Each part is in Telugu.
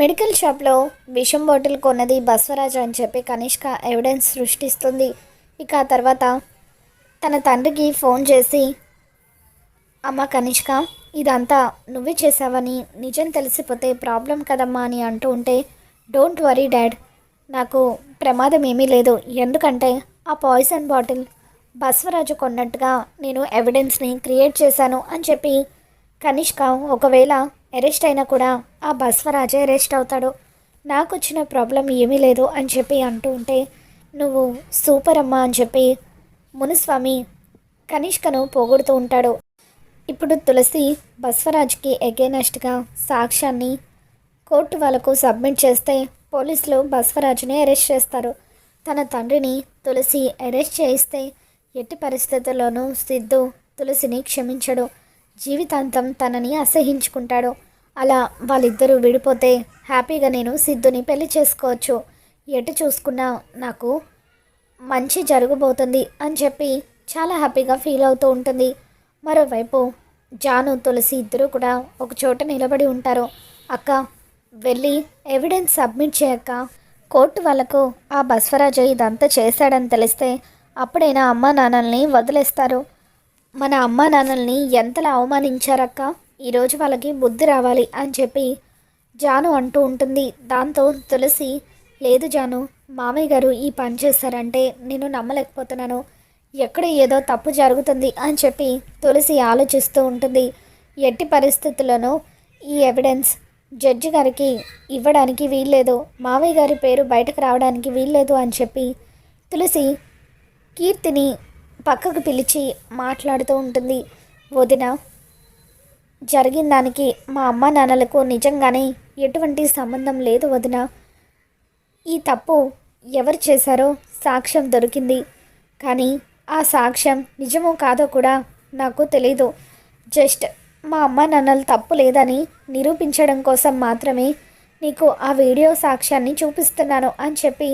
మెడికల్ షాప్లో విషం బాటిల్ కొన్నది బస్వరాజు అని చెప్పి కనిష్క ఎవిడెన్స్ సృష్టిస్తుంది. ఇక ఆ తర్వాత తన తండ్రికి ఫోన్ చేసి అమ్మ కనిష్క ఇదంతా నువ్వే చేసావని నిజం తెలిసిపోతే ప్రాబ్లం కదమ్మా అని అంటూ ఉంటే డోంట్ వరీ డాడ్ నాకు ప్రమాదం ఏమీ లేదు. ఎందుకంటే ఆ పాయిజన్ బాటిల్ బస్వరాజు కొన్నట్టుగా నేను ఎవిడెన్స్ని క్రియేట్ చేశాను అని చెప్పి కనిష్క ఒకవేళ అరెస్ట్ అయినా కూడా ఆ బస్వరాజే అరెస్ట్ అవుతాడు. నాకు వచ్చిన ప్రాబ్లం ఏమీ లేదు అని చెప్పి అంటూ ఉంటే నువ్వు సూపర్ అమ్మా అని చెప్పి మునుస్వామి కనిష్కను పోగొడుతూ ఉంటాడు. ఇప్పుడు తులసి బస్వరాజ్కి ఎగేనెస్ట్గా సాక్ష్యాన్ని కోర్టు వాళ్ళకు సబ్మిట్ చేస్తే పోలీసులు బస్వరాజుని అరెస్ట్ చేస్తారు. తన తండ్రిని తులసి అరెస్ట్ చేయిస్తే ఎట్టి పరిస్థితుల్లోనూ సిద్ధు తులసిని క్షమించడు. జీవితాంతం తనని అసహించుకుంటాడు. అలా వాళ్ళిద్దరూ విడిపోతే హ్యాపీగా నేను సిద్ధుని పెళ్ళి చేసుకోవచ్చు. ఎటు చూసుకున్నా నాకు మంచి జరగబోతుంది అని చెప్పి చాలా హ్యాపీగా ఫీల్ అవుతూ ఉంటుంది. మరోవైపు జాను తులసి ఇద్దరు కూడా ఒక చోట నిలబడి ఉంటారు. అక్క వెళ్ళి ఎవిడెన్స్ సబ్మిట్ చేయక కోర్టు వాళ్ళకు ఆ బస్వరాజు ఇదంతా చేశాడని తెలిస్తే అప్పుడైనా అమ్మ నాన్నల్ని వదిలేస్తారు. మన అమ్మా నాన్నల్ని ఎంతలా అవమానించారక్క? ఈరోజు వాళ్ళకి బుద్ధి రావాలి అని చెప్పి జాను అంటూ ఉంటుంది. దాంతో తులసి లేదు జాను మామయ్య గారు ఈ పని చేస్తారంటే నేను నమ్మలేకపోతున్నాను. ఎక్కడ ఏదో తప్పు జరుగుతుంది అని చెప్పి తులసి ఆలోచిస్తూ ఉంటుంది. ఎట్టి పరిస్థితుల్లోనూ ఈ ఎవిడెన్స్ జడ్జి గారికి ఇవ్వడానికి వీల్లేదు. మామయ్య గారి పేరు బయటకు రావడానికి వీల్లేదు అని చెప్పి తులసి కీర్తిని పక్కకు పిలిచి మాట్లాడుతూ ఉంటుంది. వదిన జరిగిన దానికి మా అమ్మ నాన్నలకు నిజంగానే ఎటువంటి సంబంధం లేదు వదిన. ఈ తప్పు ఎవరు చేశారో సాక్ష్యం దొరికింది. కానీ ఆ సాక్ష్యం నిజమో కాదో కూడా నాకు తెలీదు. జస్ట్ మా అమ్మ నాన్నలు తప్పు లేదని నిరూపించడం కోసం మాత్రమే నీకు ఆ వీడియో సాక్ష్యాన్ని చూపిస్తున్నాను అని చెప్పి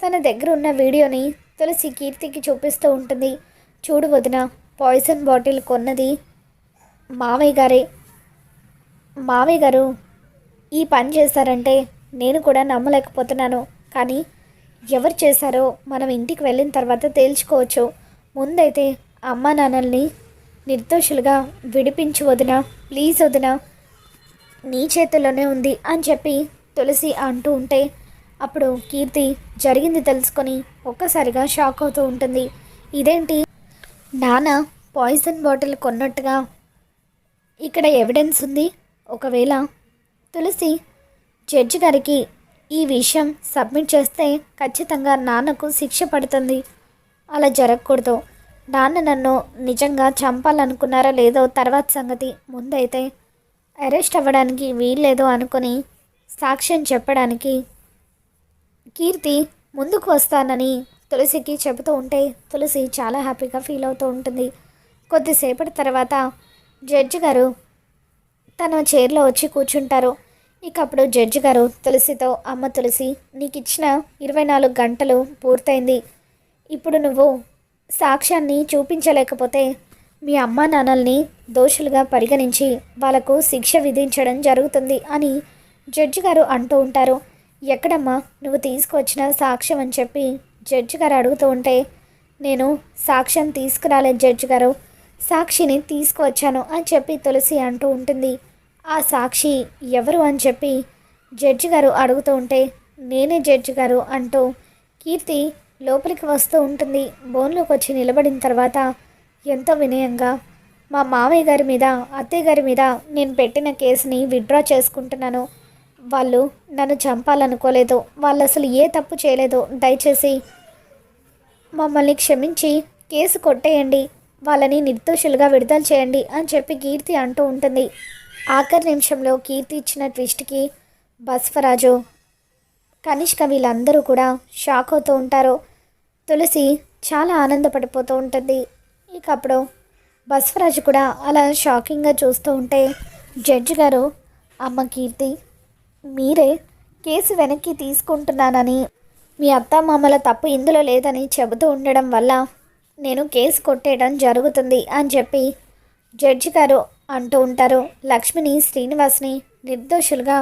తన దగ్గర ఉన్న వీడియోని తులసి కీర్తికి చూపిస్తూ ఉంటుంది. చూడు వదిన పాయిజన్ బాటిల్ కొన్నది మావయ్య గారే. మావయ్య గారు ఈ పని చేశారంటే నేను కూడా నమ్మలేకపోతున్నాను. కానీ ఎవరు చేశారో మనం ఇంటికి వెళ్ళిన తర్వాత తేల్చుకోవచ్చు. ముందైతే అమ్మ నాన్నల్ని నిర్దోషులుగా విడిపించు వదిన. ప్లీజ్ వదిన నీ చేతుల్లోనే ఉంది అని చెప్పి తులసి అంటూ ఉంటే అప్పుడు కీర్తి జరిగింది తెలుసుకొని ఒక్కసారిగా షాక్ అవుతూ ఉంటుంది. ఇదేంటి? నాన్న పాయిజన్ బాటిల్ కొన్నట్టుగా ఇక్కడ ఎవిడెన్స్ ఉంది. ఒకవేళ తులసి జడ్జి గారికి ఈ విషయం సబ్మిట్ చేస్తే ఖచ్చితంగా నాన్నకు శిక్ష పడుతుంది. అలా జరగకూడదు. నాన్న నన్ను నిజంగా చంపాలనుకున్నారా లేదో తర్వాత సంగతి ముందైతే అరెస్ట్ అవ్వడానికి వీల్లేదో అనుకుని సాక్ష్యం చెప్పడానికి కీర్తి ముందుకు వస్తానని తులసికి చెబుతూ ఉంటే తులసి చాలా హ్యాపీగా ఫీల్ అవుతూ ఉంటుంది. కొద్దిసేపటి తర్వాత జడ్జి గారు తన చైర్లో వచ్చి కూర్చుంటారు. ఇక అప్పుడు జడ్జి గారు తులసితో అమ్మ తులసి నీకు ఇచ్చిన ఇరవై నాలుగు గంటలు పూర్తయింది. ఇప్పుడు నువ్వు సాక్ష్యాన్ని చూపించలేకపోతే మీ అమ్మ నాన్నల్ని దోషులుగా పరిగణించి వాళ్ళకు శిక్ష విధించడం జరుగుతుంది అని జడ్జి గారు అంటూ ఉంటారు. ఎక్కడమ్మా? నువ్వు తీసుకొచ్చిన సాక్ష్యం అని చెప్పి జడ్జి గారు అడుగుతూ ఉంటే నేను సాక్ష్యం తీసుకురాలేదు జడ్జి గారు. సాక్షిని తీసుకువచ్చాను అని చెప్పి తులసి అంటూ ఉంటుంది. ఆ సాక్షి ఎవరు అని చెప్పి జడ్జి గారు అడుగుతూ ఉంటే నేనే జడ్జి గారు అంటూ కీర్తి లోపలికి వస్తూ ఉంటుంది. బోన్లోకి వచ్చి నిలబడిన తర్వాత ఎంతో వినయంగా మా మామయ్య గారి మీద అత్తయ్య గారి మీద నేను పెట్టిన కేసుని విత్డ్రా చేసుకుంటున్నాను. వాళ్ళు నన్ను చంపాలనుకోలేదు. వాళ్ళు అసలు ఏ తప్పు చేయలేదు దయచేసి మమ్మల్ని క్షమించి కేసు కొట్టేయండి. వాళ్ళని నిర్దోషులుగా విడుదల చేయండి అని చెప్పి కీర్తి అంటూ ఉంటుంది. ఆఖరి నిమిషంలో కీర్తి ఇచ్చిన ట్విస్ట్కి బస్వరాజు కనిష్క వీళ్ళందరూ కూడా షాక్ అవుతూ ఉంటారు. తులసి చాలా ఆనందపడిపోతూ ఉంటుంది. ఇక అప్పుడు బస్వరాజు కూడా అలా షాకింగ్గా చూస్తూ ఉంటే జడ్జి గారు అమ్మ కీర్తి మీరే కేసు వెనక్కి తీసుకుంటున్నానని మీ అత్తమామల తప్పు ఇందులో లేదని చెబుతూ ఉండడం వల్ల నేను కేసు కొట్టేయడం జరుగుతుంది అని చెప్పి జడ్జి గారు అంటూ ఉంటారు. లక్ష్మిని శ్రీనివాస్ని నిర్దోషులుగా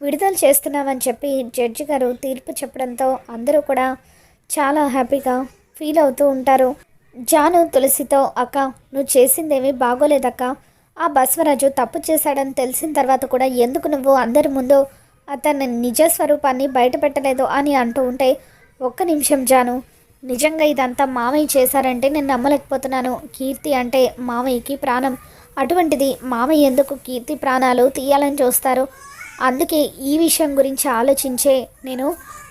విడుదల చేస్తున్నామని చెప్పి జడ్జి గారు తీర్పు చెప్పడంతో అందరూ కూడా చాలా హ్యాపీగా ఫీల్ అవుతూ ఉంటారు. జాను తులసితో అక్క నువ్వు చేసిందేమీ బాగోలేదక్క. ఆ బస్వరాజు తప్పు చేశాడని తెలిసిన తర్వాత కూడా ఎందుకు నువ్వు అందరి ముందు అతని నిజ స్వరూపాన్ని బయటపెట్టలేదు అని అంటూ ఉంటే ఒక్క నిమిషం జాను నిజంగా ఇదంతా మామయ్య చేశారంటే నేను నమ్మలేకపోతున్నాను. కీర్తి అంటే మామయ్యకి ప్రాణం. అటువంటిది మామయ్య ఎందుకు కీర్తి ప్రాణాలు తీయాలని చూస్తారు? అందుకే ఈ విషయం గురించి ఆలోచించే నేను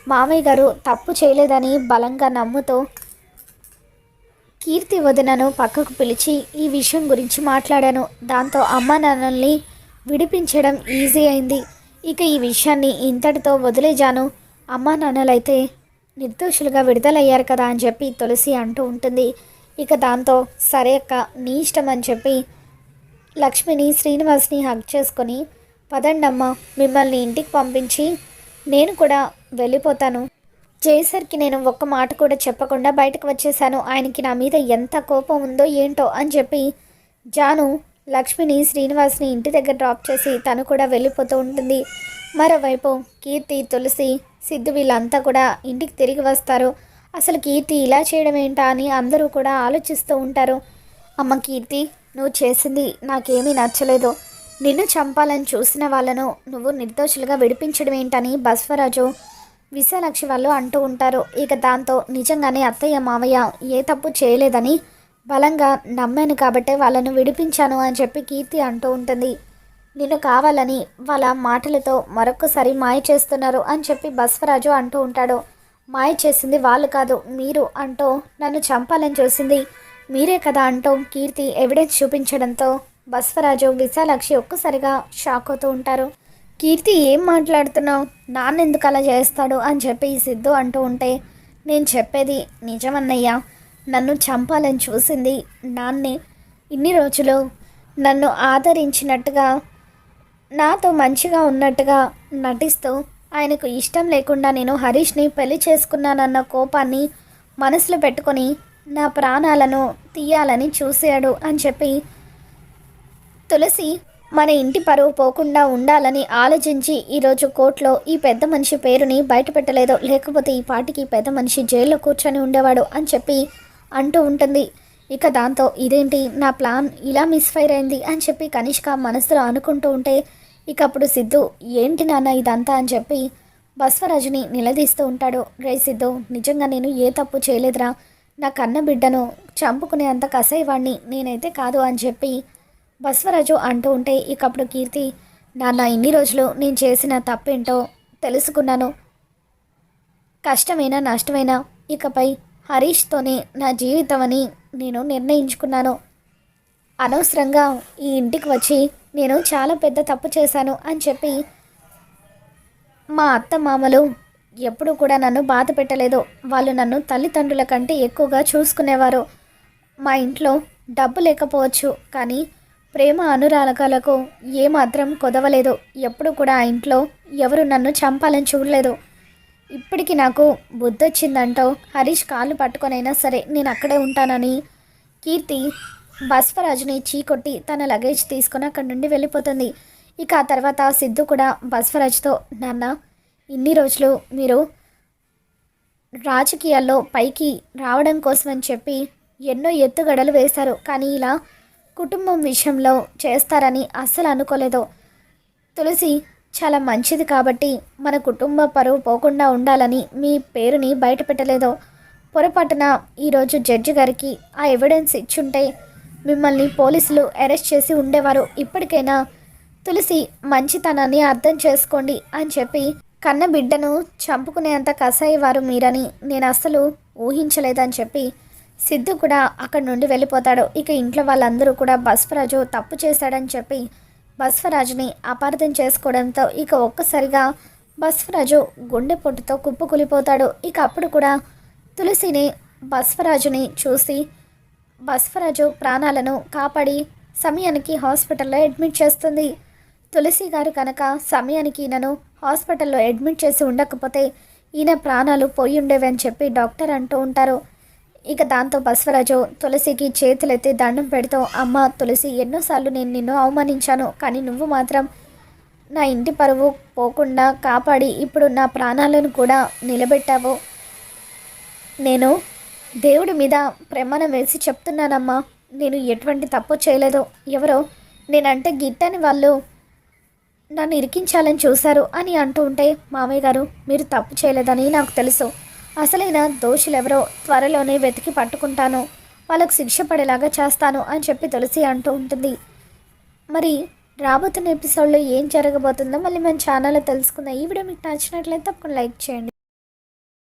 మామయ్య గారు తప్పు చేయలేదని బలంగా నమ్ముతూ కీర్తి వదినను పక్కకు పిలిచి ఈ విషయం గురించి మాట్లాడాను. దాంతో అమ్మ నాన్నల్ని విడిపించడం ఈజీ అయింది. ఇక ఈ విషయాన్ని ఇంతటితో వదిలేజాను అమ్మా నాన్నలైతే నిర్దోషులుగా విడుదలయ్యారు కదా అని చెప్పి తులసి అంటూ ఉంటుంది. ఇక దాంతో సరే అక్క నీ ఇష్టం అని చెప్పి లక్ష్మిని శ్రీనివాస్ని హక్ చేసుకొని పదండమ్మ మిమ్మల్ని ఇంటికి పంపించి నేను కూడా వెళ్ళిపోతాను. చేసరికి నేను ఒక్క మాట కూడా చెప్పకుండా బయటకు వచ్చేసాను ఆయనకి నా మీద ఎంత కోపం ఉందో ఏంటో అని చెప్పి జాను లక్ష్మిని శ్రీనివాస్ని ఇంటి దగ్గర డ్రాప్ చేసి తను కూడా వెళ్ళిపోతూ ఉంటుంది. మరోవైపు కీర్తి తులసి సిద్ధు వీళ్ళంతా కూడా ఇంటికి తిరిగి వస్తారు. అసలు కీర్తి ఇలా చేయడం ఏంటా అని అందరూ కూడా ఆలోచిస్తూ ఉంటారు. అమ్మ కీర్తి నువ్వు చేసింది నాకేమీ నచ్చలేదు. నిన్ను చంపాలని చూసిన వాళ్ళను నువ్వు నిర్దోషులుగా విడిపించడం ఏంటని బస్వరాజు విశాలక్షి వాళ్ళు అంటూ ఉంటారు. ఇక దాంతో నిజంగానే అత్తయ్య మావయ్య ఏ తప్పు చేయలేదని బలంగా నమ్మాను కాబట్టే వాళ్ళను విడిపించాను అని చెప్పి కీర్తి అంటూ ఉంటుంది. నిన్ను కావాలని వాళ్ళ మాటలతో మరొకసారి మాయ చేస్తున్నారు అని చెప్పి బస్వరాజు అంటూ ఉంటాడు. మాయ చేసింది వాళ్ళు కాదు మీరు అంటూ నన్ను చంపాలని చూసింది మీరే కదా అంటూ కీర్తి ఎవిడెన్స్ చూపించడంతో బస్వరాజు విశాలాక్షి ఒక్కసారిగా షాక్ అవుతూ ఉంటారు. కీర్తి ఏం మాట్లాడుతున్నావు? నాన్న ఎందుకు అలా చేస్తాడు? అని చెప్పి సిద్ధు అంటూ ఉంటే నేను చెప్పేది నిజమన్నయ్యా. నన్ను చంపాలని చూసింది నాన్నే. ఇన్ని రోజులు నన్ను ఆదరించినట్టుగా నాతో మంచిగా ఉన్నట్టుగా నటిస్తూ ఆయనకు ఇష్టం లేకుండా నేను హరీష్ని పెళ్ళి చేసుకున్నానన్న కోపాన్ని మనసులో పెట్టుకొని నా ప్రాణాలను తీయాలని చూశాడు అని చెప్పి తులసి మన ఇంటి పరువు పోకుండా ఉండాలని ఆలోచించి ఈరోజు కోర్టులో ఈ పెద్ద మనిషి పేరుని బయటపెట్టలేదు. లేకపోతే ఈ పాటికి పెద్ద మనిషి జైల్లో కూర్చొని ఉండేవాడు అని చెప్పి అంటూ ఉంటుంది. ఇక దాంతో ఇదేంటి? నా ప్లాన్ ఇలా మిస్ఫైర్ అయింది అని చెప్పి కనిష్క మనసులో అనుకుంటూ ఉంటే ఇక అప్పుడు సిద్ధు ఏంటి నాన్న ఇదంతా? అని చెప్పి బస్వరాజుని నిలదీస్తూ ఉంటాడు. రే సిద్ధు నిజంగా నేను ఏ తప్పు చేయలేదురా. నా కన్న బిడ్డను చంపుకునే అంత కసైవాణ్ణి నేనైతే కాదు అని చెప్పి బస్వరాజు అంటూ ఉంటే ఇకప్పుడు కీర్తి నాన్న ఇన్ని రోజులు నేను చేసిన తప్పేంటో తెలుసుకున్నాను. కష్టమైనా నష్టమైనా ఇకపై హరీష్తోనే నా జీవితం అని నేను నిర్ణయించుకున్నాను. అనవసరంగా ఈ ఇంటికి వచ్చి నేను చాలా పెద్ద తప్పు చేశాను అని చెప్పి మా అత్త మామలు ఎప్పుడూ కూడా నన్ను బాధ పెట్టలేదు. వాళ్ళు నన్ను తల్లిదండ్రుల కంటే ఎక్కువగా చూసుకునేవారు. మా ఇంట్లో డబ్బు లేకపోవచ్చు కానీ ప్రేమ అనురాగాలకు ఏమాత్రం కొదవలేదు. ఎప్పుడు కూడా ఆ ఇంట్లో ఎవరు నన్ను చంపాలని చూడలేదు. ఇప్పటికి నాకు బుద్ధొచ్చిందంటో హరీష్ కాళ్ళు పట్టుకొనైనా సరే నేను అక్కడే ఉంటానని. కీర్తి బస్వరాజుని చీకొట్టి తన లగేజ్ తీసుకొని అక్కడి నుండి వెళ్ళిపోతుంది. ఇక ఆ తర్వాత సిద్ధు కూడా బస్వరాజుతో నాన్న ఇన్ని రోజులు మీరు రాజకీయాల్లో పైకి రావడం కోసం అని చెప్పి ఎన్నో ఎత్తుగడలు వేశారు. కానీ ఇలా కుటుంబం విషయంలో చేస్తారని అస్సలు అనుకోలేదు. తులసి చాలా మంచిది కాబట్టి మన కుటుంబ పరువు పోకుండా ఉండాలని మీ పేరుని బయటపెట్టలేదో. పొరపాటున ఈరోజు జడ్జి గారికి ఆ ఎవిడెన్స్ ఇచ్చుంటే మిమ్మల్ని పోలీసులు అరెస్ట్ చేసి ఉండేవారు. ఇప్పటికైనా తులసి మంచితనాన్ని అర్థం చేసుకోండి అని చెప్పి కన్న బిడ్డను చంపుకునేంత కసాయేవారు మీరని నేను అస్సలు ఊహించలేదని చెప్పి సిద్ధు కూడా అక్కడి నుండి వెళ్ళిపోతాడు. ఇక ఇంట్లో వాళ్ళందరూ కూడా బస్వరాజు తప్పు చేశాడని చెప్పి బస్వరాజుని అపార్థం చేసుకోవడంతో ఇక ఒక్కసారిగా బస్వరాజు గుండె పొట్టుతో కుప్పకూలిపోతాడు. ఇక అప్పుడు కూడా తులసిని బస్వరాజుని చూసి బస్వరాజు ప్రాణాలను కాపాడి సమయానికి హాస్పిటల్లో అడ్మిట్ చేస్తుంది. తులసి గారు కనుక సమయానికి ఈయనను హాస్పిటల్లో అడ్మిట్ చేసి ఉండకపోతే ఈయన ప్రాణాలు పోయి ఉండేవి అని చెప్పి డాక్టర్ అంటూ ఉంటారు. ఇక దాంతో బసవరాజు తులసికి చేతులెత్తి దండం పెడతావు అమ్మ తులసి ఎన్నోసార్లు నేను నిన్ను అవమానించాను కానీ నువ్వు మాత్రం నా ఇంటి పరువు పోకుండా కాపాడి ఇప్పుడు నా ప్రాణాలను కూడా నిలబెట్టావు. నేను దేవుడి మీద ప్రమాణం వేసి చెప్తున్నానమ్మా నేను ఎటువంటి తప్పు చేయలేదు. ఎవరో నేనంటే గిట్టని వాళ్ళు నన్ను ఇరికించాలని చూశారు అని అంటూ ఉంటే మామయ్య గారు మీరు తప్పు చేయలేదని నాకు తెలుసు. అసలైన దోషులెవరో త్వరలోనే వెతికి పట్టుకుంటాను. వాళ్ళకు శిక్ష పడేలాగా చేస్తాను అని చెప్పి తులసి అంటూ ఉంటుంది. మరి రాబోతున్న ఎపిసోడ్లో ఏం జరగబోతుందో మళ్ళీ మన ఛానల్లో తెలుసుకుందాం. ఈ వీడియో మీకు నచ్చినట్లయితే తప్పకుండా లైక్ చేయండి.